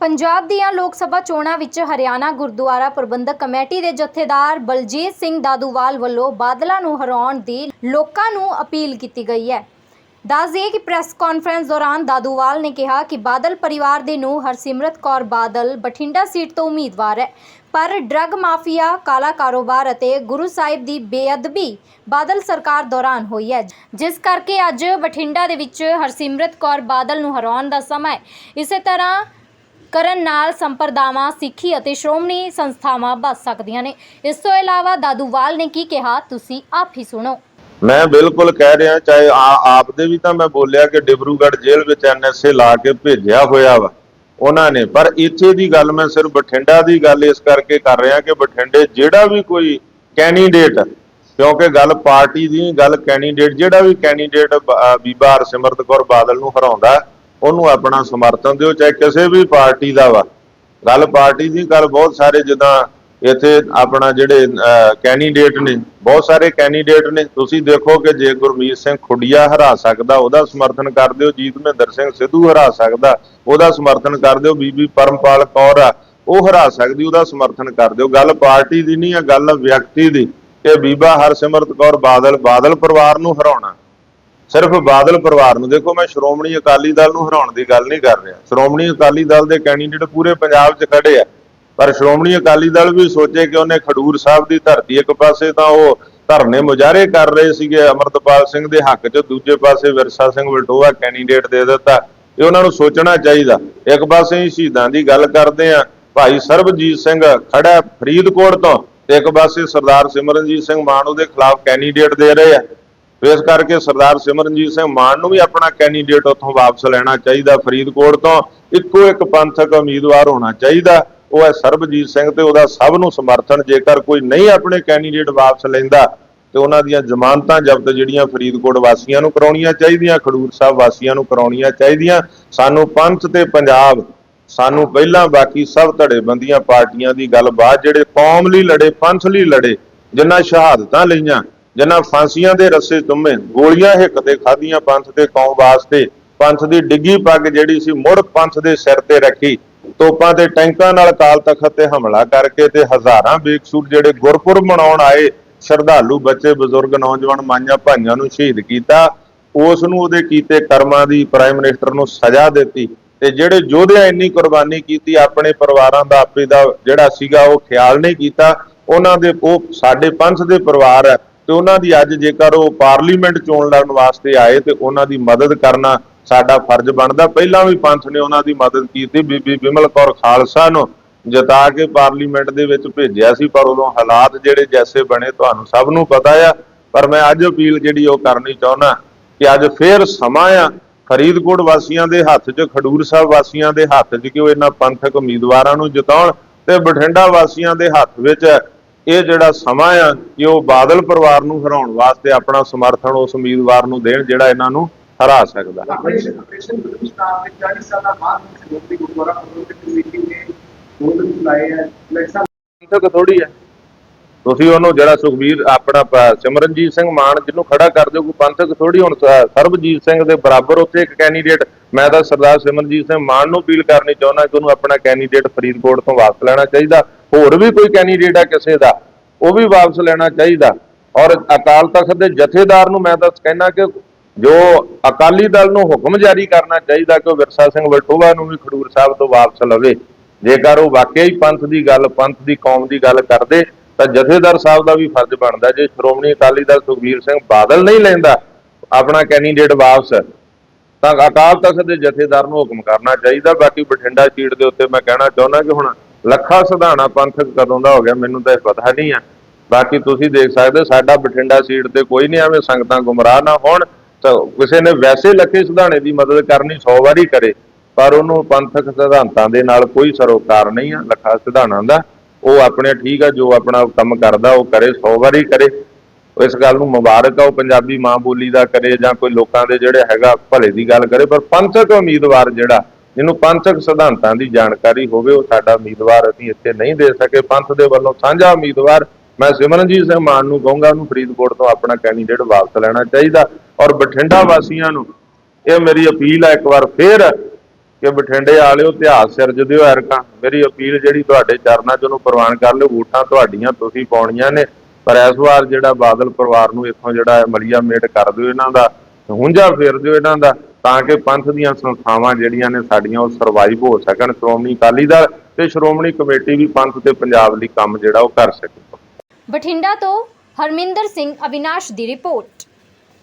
ਪੰਜਾਬ ਦੀਆਂ ਲੋਕ ਸਭਾ ਚੋਣਾਂ ਵਿੱਚ ਹਰਿਆਣਾ ਗੁਰਦੁਆਰਾ ਪ੍ਰਬੰਧਕ ਕਮੇਟੀ ਦੇ ਜਥੇਦਾਰ ਬਲਜੀਤ ਸਿੰਘ ਦਾਦੂਵਾਲ ਵੱਲੋਂ ਬਾਦਲਾਂ ਨੂੰ ਹਰਾਉਣ ਦੀ ਲੋਕਾਂ ਨੂੰ ਅਪੀਲ ਕੀਤੀ ਗਈ ਹੈ। ਦੱਸ ਦਈਏ ਕਿ ਪ੍ਰੈਸ ਕਾਨਫਰੰਸ ਦੌਰਾਨ ਦਾਦੂਵਾਲ ਨੇ ਕਿਹਾ ਕਿ ਬਾਦਲ ਪਰਿਵਾਰ ਦੇ ਨੂੰ ਹਰਸਿਮਰਤ ਕੌਰ ਬਾਦਲ ਬਠਿੰਡਾ ਸੀਟ ਤੋਂ ਉਮੀਦਵਾਰ ਹੈ। ਪਰ ਡਰੱਗ ਮਾਫੀਆ, ਕਾਲਾ ਕਾਰੋਬਾਰ ਅਤੇ ਗੁਰੂ ਸਾਹਿਬ ਦੀ ਬੇਅਦਬੀ ਬਾਦਲ ਸਰਕਾਰ ਦੌਰਾਨ ਹੋਈ ਹੈ। ਜਿਸ ਕਰਕੇ ਅੱਜ ਬਠਿੰਡਾ ਦੇ ਵਿੱਚ ਹਰਸਿਮਰਤ ਕੌਰ ਬਾਦਲ ਨੂੰ ਹਰਾਉਣ ਦਾ ਸਮਾਂ ਹੈ। ਇਸੇ ਤਰ੍ਹਾਂ ਕਰਨ ਨਾਲ ਸੰਪਰਦਾਵਾਂ, ਸਿੱਖੀ ਅਤੇ ਸ਼੍ਰੋਮਣੀ ਸੰਸਥਾਵਾਂ ਬਚ ਸਕਦੀਆਂ ਨੇ। ਇਸ ਤੋਂ ਇਲਾਵਾ ਦਾਦੂਵਾਲ ਨੇ ਕੀ ਕਿਹਾ, ਤੁਸੀਂ ਆਪ ਹੀ ਸੁਣੋ। ਮੈਂ ਬਿਲਕੁਲ ਕਹਿ ਰਿਹਾ, ਚਾਹੇ ਆਪ ਦੇ ਵੀ ਤਾਂ ਮੈਂ ਬੋਲਿਆ ਕਿ ਡਿਬਰੂਗੜ੍ਹ ਜੇਲ੍ਹ ਵਿੱਚ ਐਨਐਸਏ ਲਾ ਕੇ ਭੇਜਿਆ ਹੋਇਆ ਵਾ, ਉਹਨਾਂ ਨੇ। ਪਰ ਇੱਥੇ ਦੀ ਗੱਲ ਮੈਂ ਸਿਰਫ ਬਠਿੰਡਾ ਦੀ ਗੱਲ ਇਸ ਕਰਕੇ ਕਰ ਰਿਹਾ ਕਿ ਬਠਿੰਡੇ ਜਿਹੜਾ ਵੀ ਕੋਈ ਕੈਂਡੀਡੇਟ, ਕਿਉਂਕਿ ਗੱਲ ਪਾਰਟੀ ਦੀ ਗੱਲ ਕੈਂਡੀਡੇਟ, ਜਿਹੜਾ ਵੀ ਕੈਂਡੀਡੇਟ ਬੀਬਾ ਹਰਸਿਮਰਤ ਕੌਰ ਬਾਦਲ ਨੂੰ ਹਰਾਉਂਦਾ ਉਹਨੂੰ ਆਪਣਾ ਸਮਰਥਨ ਦਿਓ, ਚਾਹੇ ਕਿਸੇ ਵੀ ਪਾਰਟੀ ਦਾ ਵਾ। ਗੱਲ ਪਾਰਟੀ ਦੀ ਗੱਲ ਬਹੁਤ ਸਾਰੇ ਜਿੱਦਾਂ ਇੱਥੇ ਆਪਣਾ ਜਿਹੜੇ ਕੈਂਡੀਡੇਟ ਨੇ, ਬਹੁਤ ਸਾਰੇ ਕੈਂਡੀਡੇਟ ਨੇ। ਤੁਸੀਂ ਦੇਖੋ ਕਿ ਜੇ ਗੁਰਮੀਤ ਸਿੰਘ ਖੁੱਡੀਆ ਹਰਾ ਸਕਦਾ, ਉਹਦਾ ਸਮਰਥਨ ਕਰ ਦਿਓ। ਜੀਤ ਮਹਿੰਦਰ ਸਿੰਘ ਸਿੱਧੂ ਹਰਾ ਸਕਦਾ, ਉਹਦਾ ਸਮਰਥਨ ਕਰ ਦਿਓ। ਬੀਬੀ ਪਰਮਪਾਲ ਕੌਰ ਆ, ਉਹ ਹਰਾ ਸਕਦੀ, ਉਹਦਾ ਸਮਰਥਨ ਕਰ ਦਿਓ। ਗੱਲ ਪਾਰਟੀ ਦੀ ਨਹੀਂ ਆ, ਗੱਲ ਵਿਅਕਤੀ ਦੀ। ਕਿ ਬੀਬਾ ਹਰਸਿਮਰਤ ਕੌਰ ਬਾਦਲ ਬਾਦਲ ਪਰਿਵਾਰ ਨੂੰ ਹਰਾਉਣਾ। ਸਿਰਫ ਬਾਦਲ ਪਰਿਵਾਰ ਨੂੰ, ਦੇਖੋ ਮੈਂ ਸ਼੍ਰੋਮਣੀ ਅਕਾਲੀ ਦਲ ਨੂੰ ਹਰਾਉਣ ਦੀ ਗੱਲ ਨਹੀਂ ਕਰ ਰਿਹਾ। ਸ਼੍ਰੋਮਣੀ ਅਕਾਲੀ ਦਲ ਦੇ ਕੈਂਡੀਡੇਟ ਪੂਰੇ ਪੰਜਾਬ 'ਚ ਖੜੇ ਆ। ਪਰ ਸ਼੍ਰੋਮਣੀ ਅਕਾਲੀ ਦਲ ਵੀ ਸੋਚੇ ਕਿ ਉਹਨੇ ਖਡੂਰ ਸਾਹਿਬ ਦੀ ਧਰਤੀ ਇੱਕ ਪਾਸੇ ਤਾਂ ਉਹ ਧਰਨੇ ਮੁਜ਼ਾਹਰੇ ਕਰ ਰਹੇ ਸੀਗੇ, ਅਮਰਤਪਾਲ ਸਿੰਘ ਦੇ ਹੱਕ 'ਚ, ਦੂਜੇ ਪਾਸੇ ਵਿਰਸਾ ਸਿੰਘ ਵਲਟੋਆ ਕੈਂਡੀਡੇਟ ਦੇ ਦਿੱਤਾ। ਇਹ ਉਹਨਾਂ ਨੂੰ ਸੋਚਣਾ ਚਾਹੀਦਾ। ਇੱਕ ਪਾਸੇ ਹੀ ਸ਼ਹੀਦਾਂ ਦੀ ਗੱਲ ਕਰਦੇ ਆ। ਭਾਈ ਸਰਬਜੀਤ ਸਿੰਘ ਖੜਾ ਫਰੀਦਕੋਟ ਤੋਂ ਤੇ ਇੱਕ ਪਾਸੇ ਸਰਦਾਰ ਸਿਮਰਨਜੀਤ ਸਿੰਘ ਮਾਨ ਉਹਦੇ ਖਿਲਾਫ ਕੈਂਡੀਡੇਟ ਦੇ ਰਹੇ ਆ। ਇਸ ਕਰਕੇ ਸਰਦਾਰ ਸਿਮਰਨਜੀਤ ਸਿੰਘ ਮਾਨ ਨੂੰ ਵੀ ਆਪਣਾ ਕੈਂਡੀਡੇਟ ਉੱਥੋਂ ਵਾਪਸ ਲੈਣਾ ਚਾਹੀਦਾ, ਫਰੀਦਕੋਟ ਤੋਂ। ਇੱਕੋ ਇੱਕ ਪੰਥਕ ਉਮੀਦਵਾਰ ਹੋਣਾ ਚਾਹੀਦਾ। ਉਹ ਹੈ ਸਰਬਜੀਤ ਸਿੰਘ ਤੇ ਉਹਦਾ ਸਭ ਨੂੰ ਸਮਰਥਨ। ਜੇਕਰ ਕੋਈ ਨਹੀਂ ਆਪਣੇ ਕੈਂਡੀਡੇਟ ਵਾਪਸ ਲੈਂਦਾ, ਤੇ ਉਹਨਾਂ ਦੀਆਂ ਜ਼ਮਾਨਤਾਂ ਜ਼ਬਤ ਜਿਹੜੀਆਂ ਫਰੀਦਕੋਟ ਵਾਸੀਆਂ ਨੂੰ ਕਰਾਉਣੀਆਂ ਚਾਹੀਦੀਆਂ, ਖਡੂਰ ਸਾਹਿਬ ਵਾਸੀਆਂ ਨੂੰ ਕਰਾਉਣੀਆਂ ਚਾਹੀਦੀਆਂ। ਸਾਨੂੰ ਪੰਥ ਤੇ ਪੰਜਾਬ, ਸਾਨੂੰ ਪਹਿਲਾਂ ਬਾਕੀ ਸਭ ਧੜੇਬੰਦੀਆਂ ਪਾਰਟੀਆਂ ਦੀ ਗੱਲਬਾਤ, ਜਿਹੜੇ ਕੌਮ ਲਈ ਲੜੇ, ਪੰਥ ਲਈ ਲੜੇ ਜਿਨ੍ਹਾਂ ਸ਼ਹਾਦਤਾਂ ਲਈਆਂ ਜਿਨ੍ਹਾਂ ਫਾਂਸੀਆਂ ਦੇ ਰੱਸੇ ਤੁੰਮੇ ਗੋਲੀਆਂ ਹਿੱਕ ਤੇ ਖਾਧੀਆਂ ਪੰਥ ਤੇ ਕੌਮ ਵਾਸਤੇ, ਪੰਥ ਦੀ ਡਿੱਗੀ ਪੱਗ ਜਿਹੜੀ ਸੀ ਮੁੜ ਪੰਥ ਦੇ ਸਿਰ ਤੇ ਰੱਖੀ। ਤੋਪਾਂ ਤੇ ਟੈਂਕਾਂ ਨਾਲ ਕਾਲ ਤਖਤ ਤੇ ਹਮਲਾ ਕਰਕੇ ਤੇ ਹਜ਼ਾਰਾਂ ਬੇਕਸੂਰ ਜਿਹੜੇ ਗੁਰਪੁਰਬ ਮਨਾਉਣ ਆਏ, ਸ਼ਰਧਾਲੂ ਬੱਚੇ, ਬਜ਼ੁਰਗ, ਨੌਜਵਾਨ ਮਾਈਆਂ ਭਾਈਆਂ ਨੂੰ ਸ਼ਹੀਦ ਕੀਤਾ। ਉਸ ਨੂੰ ਉਹਦੇ ਕੀਤੇ ਕਰਮਾਂ ਦੀ ਪ੍ਰਾਈਮ ਮਿਨਿਸਟਰ ਨੂੰ ਸਜ਼ਾ ਦਿੱਤੀ ਤੇ ਜਿਹੜੇ ਯੋਧਿਆਂ ਇੰਨੀ ਕੁਰਬਾਨੀ ਕੀਤੀ, ਆਪਣੇ ਪਰਿਵਾਰਾਂ ਦਾ ਆਪੇ ਦਾ ਜਿਹੜਾ ਸੀਗਾ ਉਹ ਖਿਆਲ ਨਹੀਂ ਕੀਤਾ। ਉਹਨਾਂ ਦੇ ਉਹ ਸਾਡੇ ਪੰਥ ਦੇ ਪਰਿਵਾਰ ਹੈ। ਤੇ ਉਹਨਾਂ ਦੀ ਅੱਜ ਜੇਕਰ ਉਹ ਪਾਰਲੀਮੈਂਟ ਚੋਣ ਲੜਨ ਵਾਸਤੇ ਆਏ ਤੇ ਉਹਨਾਂ ਦੀ ਮਦਦ ਕਰਨਾ ਸਾਡਾ ਫਰਜ਼ ਬਣਦਾ। ਪਹਿਲਾਂ ਵੀ ਪੰਥ ਨੇ ਉਹਨਾਂ ਦੀ ਮਦਦ ਕੀਤੀ। ਬੀਬੀ ਬਿਮਲ ਕੌਰ ਖਾਲਸਾ ਨੂੰ ਜਿਤਾ ਕੇ ਪਾਰਲੀਮੈਂਟ ਦੇ ਵਿੱਚ ਭੇਜਿਆ ਸੀ, ਪਰ ਉਦੋਂ ਹਾਲਾਤ ਜਿਹੜੇ ਜੈਸੇ ਬਣੇ, ਤੁਹਾਨੂੰ ਸਭ ਨੂੰ ਪਤਾ ਆ। ਪਰ ਮੈਂ ਅੱਜ ਅਪੀਲ ਜਿਹੜੀ ਉਹ ਕਰਨੀ ਚਾਹੁੰਦਾ ਕਿ ਅੱਜ ਫੇਰ ਸਮਾਂ ਆ ਫਰੀਦਕੋਟ ਵਾਸੀਆਂ ਦੇ ਹੱਥ 'ਚ, ਖਡੂਰ ਸਾਹਿਬ ਵਾਸੀਆਂ ਦੇ ਹੱਥ 'ਚ ਕਿ ਉਹ ਇਹਨਾਂ ਪੰਥਕ ਉਮੀਦਵਾਰਾਂ ਨੂੰ ਜਿਤਾਉਣ ਤੇ ਬਠਿੰਡਾ ਵਾਸੀਆਂ ਦੇ ਹੱਥ ਵਿੱਚ ਇਹ ਜਿਹੜਾ ਸਮਾਂ ਆ ਕਿ ਉਹ ਬਾਦਲ ਪਰਿਵਾਰ ਨੂੰ ਹਰਾਉਣ ਵਾਸਤੇ ਆਪਣਾ ਸਮਰਥਨ ਉਸ ਉਮੀਦਵਾਰ ਨੂੰ ਦੇਣ ਜਿਹੜਾ ਇਹਨਾਂ ਨੂੰ ਹਰਾ ਸਕਦਾ। ਆਪਰੇਸ਼ਨ ਆਪਰੇਸ਼ਨ ਗੁਰਮੁਖਾਨ ਦੇ 40 ਸਾਲਾਂ ਬਾਅਦ ਸੰਯੁਕਤ ਗੁਰਦੁਆਰਾ ਪ੍ਰਬੰਧਕ ਕਮੇਟੀ ਨੇ ਦੋ ਦਿਨ ਬੁਲਾਏ ਹੈ ਇਲੈਕਸ਼ਨ ਪੰਥਕ ਥੋੜੀ ਹੈ। ਤੁਸੀਂ ਉਹਨੂੰ ਜਿਹੜਾ ਸੁਖਬੀਰ ਆਪਣਾ ਸਿਮਰਨਜੀਤ ਸਿੰਘ ਮਾਨ ਜਿਹਨੂੰ ਖੜਾ ਕਰ ਦਿਓ ਕੋਈ ਪੰਥਕ ਥੋੜੀ ਹੁਣ ਸਰਬਜੀਤ ਸਿੰਘ ਦੇ ਬਰਾਬਰ ਉੱਥੇ ਇੱਕ ਕੈਂਡੀਡੇਟ ਮੈਂ ਤਾਂ ਸਰਦਾਰ ਸਿਮਰਨਜੀਤ ਸਿੰਘ ਮਾਨ ਨੂੰ ਅਪੀਲ ਕਰਨੀ ਚਾਹੁੰਦਾ ਕਿ ਉਹਨੂੰ ਆਪਣਾ ਕੈਂਡੀਡੇਟ ਫਰੀਦਕੋਟ ਤੋਂ ਵਾਪਸ ਲੈਣਾ ਚਾਹੀਦਾ। ਹੋਰ ਵੀ ਕੋਈ ਕੈਂਡੀਡੇਟ ਆ ਕਿਸੇ ਦਾ, ਉਹ ਵੀ ਵਾਪਸ ਲੈਣਾ ਚਾਹੀਦਾ। ਔਰ ਅਕਾਲ ਤਖਤ ਦੇ ਜਥੇਦਾਰ ਨੂੰ ਮੈਂ ਤਾਂ ਕਹਿਣਾ ਕਿ ਜੋ ਅਕਾਲੀ ਦਲ ਨੂੰ ਹੁਕਮ ਜਾਰੀ ਕਰਨਾ ਚਾਹੀਦਾ ਕਿ ਵਿਰਸਾ ਸਿੰਘ ਵਲਟੋਵਾ ਨੂੰ ਵੀ ਖਡੂਰ ਸਾਹਿਬ ਤੋਂ ਵਾਪਸ ਲਵੇ। ਜੇਕਰ ਉਹ ਵਾਕਿਆ ਹੀ ਪੰਥ ਦੀ ਗੱਲ, ਪੰਥ ਦੀ ਕੌਮ ਦੀ ਗੱਲ ਕਰਦੇ, ਤਾਂ ਜਥੇਦਾਰ ਸਾਹਿਬ ਦਾ ਵੀ ਫਰਜ਼ ਬਣਦਾ। ਜੇ ਸ਼੍ਰੋਮਣੀ ਅਕਾਲੀ ਦਲ ਸੁਖਬੀਰ ਸਿੰਘ ਬਾਦਲ ਨਹੀਂ ਲੈਂਦਾ, ਆਪਣਾ ਕੈਂਡੀਡੇਟ ਵਾਪਸ, ਤਾਂ ਅਕਾਲ ਤਖਤ ਦੇ ਜਥੇਦਾਰ ਨੂੰ ਹੁਕਮ ਕਰਨਾ ਚਾਹੀਦਾ। ਬਾਕੀ ਬਠਿੰਡਾ ਸੀਟ ਦੇ ਉੱਤੇ ਮੈਂ ਕਹਿਣਾ ਚਾਹੁੰਦਾ ਕਿ ਹੁਣ ਲੱਖਾ ਸਧਾਣਾ ਪੰਥਕ ਕਦੋਂ ਦਾ ਹੋ ਗਿਆ ਮੈਨੂੰ ਤਾਂ ਇਹ ਪਤਾ ਨਹੀਂ ਆ। ਬਾਕੀ ਤੁਸੀਂ ਦੇਖ ਸਕਦੇ ਹੋ, ਸਾਡਾ ਬਠਿੰਡਾ ਸੀਟ ਤੇ ਕੋਈ ਨਹੀਂ ਐਵੇਂ ਸੰਗਤਾਂ ਗੁੰਮਰਾਹ ਨਾ ਹੋਣ। ਤਾਂ ਕਿਸੇ ਨੇ ਵੈਸੇ ਲੱਖੇ ਸਿਧਾਣੇ ਦੀ ਮਦਦ ਕਰਨੀ 100 ਵਾਰੀ ਕਰੇ ਪਰ ਉਹਨੂੰ ਪੰਥਕ ਸਿਧਾਂਤਾਂ ਦੇ ਨਾਲ ਕੋਈ ਸਰੋਕਾਰ ਨਹੀਂ ਆ ਲੱਖਾ ਸਿਧਾਣਾ ਦਾ। ਉਹ ਆਪਣੇ ਠੀਕ ਆ ਜੋ ਆਪਣਾ ਕੰਮ ਕਰਦਾ ਉਹ ਕਰੇ 100 ਵਾਰੀ ਕਰੇ। ਇਸ ਗੱਲ ਨੂੰ ਮੁਬਾਰਕ ਆ ਉਹ ਪੰਜਾਬੀ ਮਾਂ ਬੋਲੀ ਦਾ ਕਰੇ ਜਾਂ ਕੋਈ ਲੋਕਾਂ ਦੇ ਜਿਹੜੇ ਹੈਗਾ ਭਲੇ ਦੀ ਗੱਲ ਕਰੇ ਪਰ ਪੰਥਕ ਉਮੀਦਵਾਰ ਜਿਹੜਾ ਜਿਹਨੂੰ ਪੰਥਕ ਸਿਧਾਂਤਾਂ ਦੀ ਜਾਣਕਾਰੀ ਹੋਵੇ, ਉਹ ਸਾਡਾ ਉਮੀਦਵਾਰ ਅਸੀਂ ਇੱਥੇ ਨਹੀਂ ਦੇ ਸਕੇ। ਪੰਥ ਦੇ ਵੱਲੋਂ ਸਾਂਝਾ ਉਮੀਦਵਾਰ ਮੈਂ ਸਿਮਰਨਜੀਤ ਸਿੰਘ ਮਾਨ ਨੂੰ ਕਹੂੰਗਾ, ਉਹਨੂੰ ਫਰੀਦਕੋਟ ਤੋਂ ਆਪਣਾ ਕੈਂਡੀਡੇਟ ਵਾਪਸ ਲੈਣਾ ਚਾਹੀਦਾ। ਔਰ ਬਠਿੰਡਾ ਵਾਸੀਆਂ ਨੂੰ ਇਹ ਮੇਰੀ ਅਪੀਲ ਹੈ, ਇੱਕ ਵਾਰ ਫੇਰ ਕਿ ਬਠਿੰਡੇ ਵਾਲਿਓ ਇਤਿਹਾਸ ਸਿਰਜ ਦਿਓ ਐਰਕਾਂ। ਮੇਰੀ ਅਪੀਲ ਜਿਹੜੀ ਤੁਹਾਡੇ ਚਰਨਾਂ 'ਚ ਉਹਨੂੰ ਪ੍ਰਵਾਨ ਕਰ ਲਿਓ, ਵੋਟਾਂ ਤੁਹਾਡੀਆਂ ਤੁਸੀਂ ਪਾਉਣੀਆਂ ਨੇ। ਪਰ ਇਸ ਵਾਰ ਜਿਹੜਾ ਬਾਦਲ ਪਰਿਵਾਰ ਨੂੰ ਇੱਥੋਂ ਜਿਹੜਾ ਮਲੀਆ ਮੇਟ ਕਰ ਦਿਓ ਇਹਨਾਂ ਦਾ ਹੁੰਜਾ ਫੇਰ ਦਿਓ ਇਹਨਾਂ ਦਾ। ਤਾਂ ਕਿ ਪੰਥ ਦੀਆਂ ਸੰਸਥਾਵਾਂ ਜਿਹੜੀਆਂ ਨੇ ਸਾਡੀਆਂ ਉਹ ਸਰਵਾਈਵ ਹੋ ਸਕਣ। ਸ਼੍ਰੋਮਣੀ ਅਕਾਲੀ ਦਲ ਤੇ ਸ਼੍ਰੋਮਣੀ ਕਮੇਟੀ ਵੀ ਪੰਥ ਤੇ ਪੰਜਾਬ ਲਈ ਕੰਮ ਜਿਹੜਾ ਉਹ ਕਰ ਸਕੇ ਬਠਿੰਡਾ ਤੋਂ ਹਰਮਿੰਦਰ ਸਿੰਘ ਅਵਿਨਾਸ਼ ਦੀ ਰਿਪੋਰਟ।